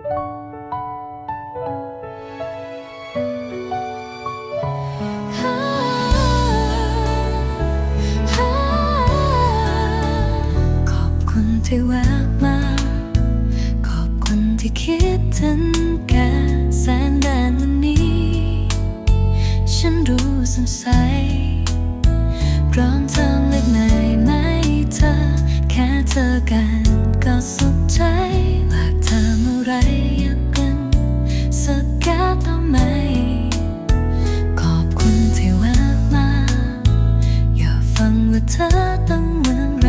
ขอบคุณที่แวะมา ขอบคุณที่คิดถึงแกแสนแดนวันนี้ ฉันรู้สดใส ตั้งเมืองไร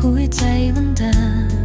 หัวใจมันเดิน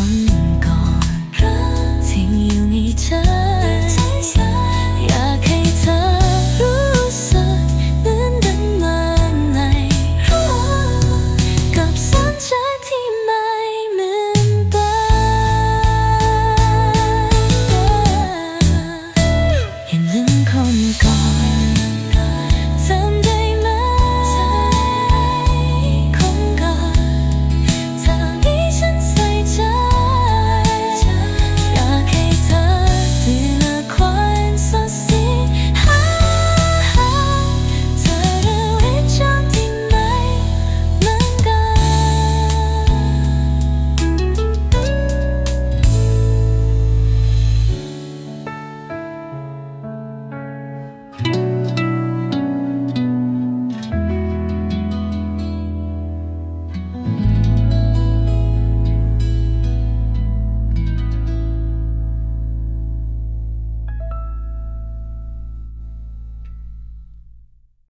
home. Bye.